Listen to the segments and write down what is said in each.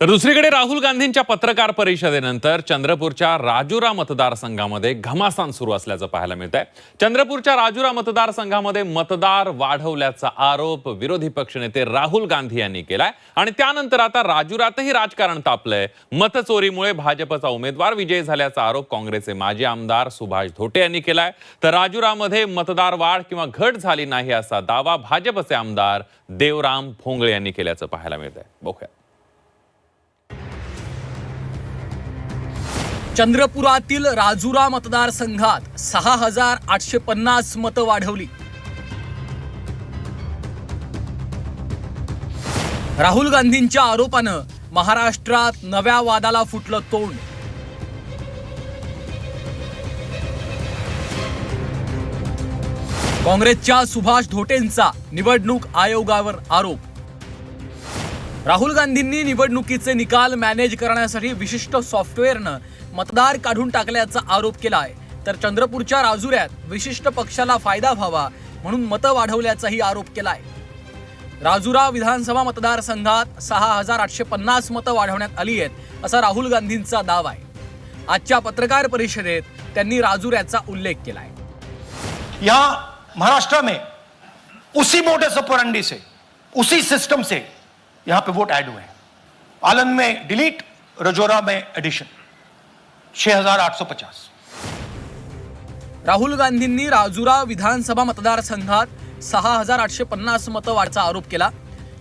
तर दुसरीकडे राहुल गांधींच्या पत्रकार परिषदेनंतर चंद्रपूरच्या राजुरा मतदारसंघामध्ये घमासान सुरू असल्याचं पाहायला मिळत आहे चंद्रपूरच्या राजुरा मतदारसंघामध्ये मतदार वाढवल्याचा आरोप विरोधी पक्षनेते राहुल गांधी यांनी केलाय. आणि त्यानंतर आता राजुरातही राजकारण तापलंय. मतचोरीमुळे भाजपचा उमेदवार विजयी झाल्याचा आरोप काँग्रेसचे माजी आमदार सुभाष धोटे यांनी केलाय. तर राजुरामध्ये मतदार वाढ किंवा घट झाली नाही असा दावा भाजपचे आमदार देवराम भोंगळे यांनी केल्याचं पाहायला मिळत आहे बघूया. चंद्रपुरातील राजुरा मतदारसंघात सहा हजार आठशे पन्नास मतं वाढवली. राहुल गांधींच्या आरोपानं महाराष्ट्रात नव्या वादाला फुटलं तोंड. काँग्रेसच्या सुभाष धोटेंचा निवडणूक आयोगावर आरोप. राहुल गांधींनी निवडणुकीचे निकाल मॅनेज करण्यासाठी विशिष्ट सॉफ्टवेअरनं मतदार काढून टाकल्याचा आरोप केला आहे तर चंद्रपूरच्या राजुऱ्यात विशिष्ट पक्षाला फायदा व्हावा म्हणून मतं वाढवल्याचाही आरोप केला आहे राजुरा विधानसभा मतदारसंघात सहा हजार आठशे पन्नास मतं वाढवण्यात आली आहेत असा राहुल गांधींचा दावा आहे. आजच्या पत्रकार परिषदेत त्यांनी राजुऱ्याचा उल्लेख केला आहे या महाराष्ट्र में उसी मोटे सपरंडी से उसी सिस्टम से यहां पे वोट ऐड हुए आलंद में डिलीट रजोरा में एडिशन 6850 राहुल गांधींनी राजुरा विधानसभा मतदारसंघात सहा हजार आठशे पन्नास मतं वाढचा आरोप केला.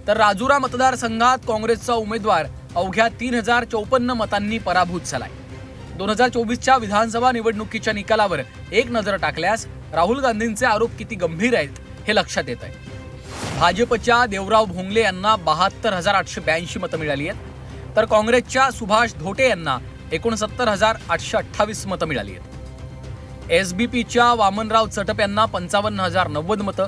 तर राजुरा मतदारसंघात काँग्रेसचा उमेदवार अवघ्या तीन हजार चौपन्न मतांनी पराभूत झालाय. दोन हजार चोवीसच्या विधानसभा निवडणुकीच्या निकालावर एक नजर टाकल्यास राहुल गांधींचे आरोप किती गंभीर आहेत हे लक्षात येत आहे भाजपच्या देवराव भोंगले यांना बहात्तर हजार आठशे ब्याऐंशी मतं मिळाली आहेत. तर काँग्रेसच्या सुभाष धोटे यांना एकोणसत्तर हजार आठशे अठ्ठावीस मतं मिळाली आहेत. एस बी पीच्या वामनराव चटप यांना पंचावन्न हजार नव्वद मतं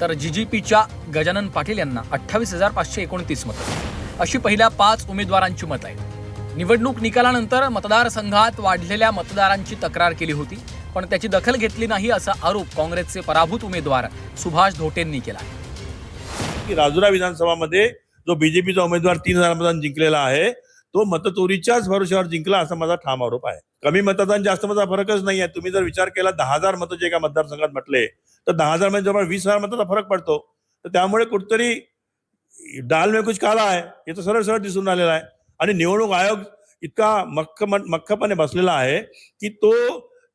तर जी जी पीच्या गजानन पाटील यांना अठ्ठावीस हजार पाचशे एकोणतीस मतं. अशी पहिल्या पाच उमेदवारांची मतं आहेत. निवडणूक निकालानंतर मतदारसंघात वाढलेल्या मतदारांची तक्रार केली होती पण त्याची दखल घेतली नाही असा आरोप काँग्रेसचे पराभूत उमेदवार सुभाष धोटेंनी केला की राजुरा विधानसभामध्ये जो बीजेपीचा उमेदवार तीन हजार मतदान जिंकलेला आहे तो मतचोरीच्याच भरोश्यावर जिंकला असा माझा ठाम आरोप आहे. कमी मतदान जास्त मताचा फरकच नाही आहे. तुम्ही जर विचार केला दहा हजार मतं जे एका मतदारसंघात म्हटले तर दहा हजार म्हणजे मध्ये जवळ वीस हजार मताचा फरक पडतो. तर त्यामुळे कुठतरी डाल में कुछ काला आहे. हे तर सरळ सरळ दिसून आलेला आहे. आणि निवडणूक आयोग इतका मक्ख मख्खपणे बसलेला आहे की तो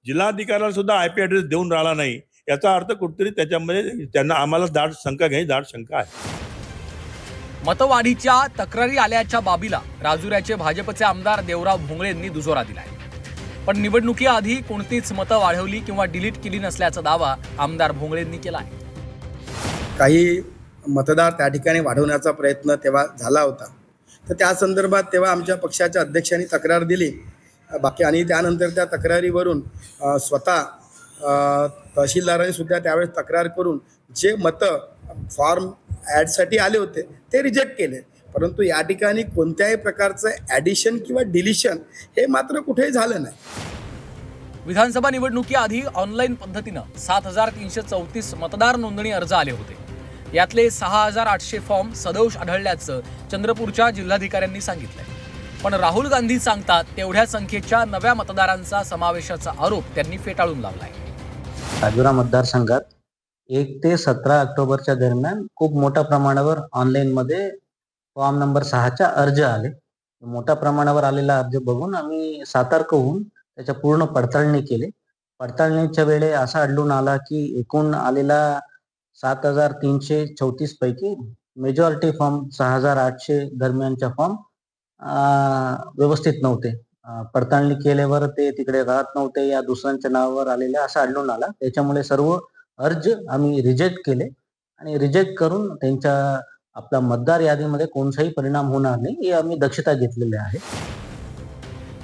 जिल्हाधिकाऱ्याला सुद्धा आय पी ऍड्रेस देऊन राहिला नाही. याचा अर्थ कुठतरी त्याच्यामध्ये त्यांना आम्हाला दाट शंका घ्यायची दाट शंका आहे. मतवाढीच्या तक्रारी आल्याच्या बाबीला राजुऱ्याचे भाजपचे आमदार देवराव भोंगळे यांनी दुजोरा दिलाय. पण निवडणुकीआधी कोणतीच मतं वाढवली किंवा डिलीट केली नसल्याचा दावा आमदार भोंगळेंनी केला आहे काही मतदार त्या ठिकाणी वाढवण्याचा प्रयत्न तेव्हा झाला होता. तर त्या संदर्भात तेव्हा आमच्या पक्षाच्या अध्यक्षांनी तक्रार दिली. बाकी आणि त्यानंतर त्या तक्रारीवरून स्वतः तहसीलदारांनी सुद्धा त्यावेळेस तक्रार करून जे मतं फॉर्म ॲडसाठी आले होते ते रिजेक्ट केले. परंतु या ठिकाणी कोणत्याही प्रकारचं ॲडिशन किंवा डिलिशन हे मात्र कुठेही झालं नाही. विधानसभा निवडणुकीआधी ऑनलाईन पद्धतीनं सात हजार तीनशे चौतीस मतदार नोंदणी अर्ज आले होते. यातले सहा हजार आठशे फॉर्म सदोष आढळल्याचं चंद्रपूरच्या जिल्हाधिकाऱ्यांनी सांगितलंय. पण राहुल गांधी सांगतात तेवढ्या संख्येच्या नव्या मतदारांचा समावेशाचा आरोप त्यांनी फेटाळून लावलाय. राजुरा मतदारसंघात एक ते सतरा ऑक्टोबरच्या दरम्यान खूप मोठ्या प्रमाणावर ऑनलाईनमध्ये फॉर्म नंबर सहाच्या अर्ज आले. मोठ्या प्रमाणावर आलेला अर्ज बघून आम्ही सतर्क होऊन त्याच्या पूर्ण पडताळणी केली. पडताळणीच्या वेळे असा आढळून आला की एकूण आलेला सात हजार तीनशे चौतीस पैकी मेजॉरिटी फॉर्म सहा हजार आठशे दरम्यानच्या फॉर्म व्यवस्थित नव्हते. पडताळणी केल्यावर ते तिकडे राहत नव्हते या दुसऱ्यांच्या नावावर आलेले असं आढळून आला. त्याच्यामुळे सर्व अर्ज आम्ही रिजेक्ट केले. आणि रिजेक्ट करून त्यांच्या आपल्या मतदार यादीमध्ये कोणताही परिणाम होणार नाही हे आम्ही दक्षता घेतलेली आहे.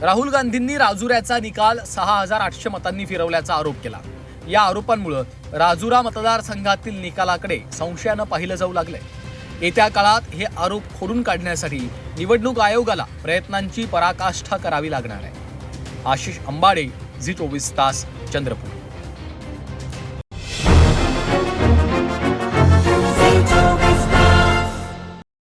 राहुल गांधींनी राजुऱ्याचा निकाल सहा हजार आठशे मतांनी फिरवल्याचा आरोप केला. या आरोपांमुळे राजुरा मतदारसंघातील निकालाकडे संशयानं पाहिलं जाऊ लागलंय. येत्या काळात हे आरोप खोडून काढण्यासाठी निवडणूक आयोगाला प्रयत्नांची पराकाष्ठा करावी लागणार आहे. आशिष अंबाडे झी चोवीस तास चंद्रपूर.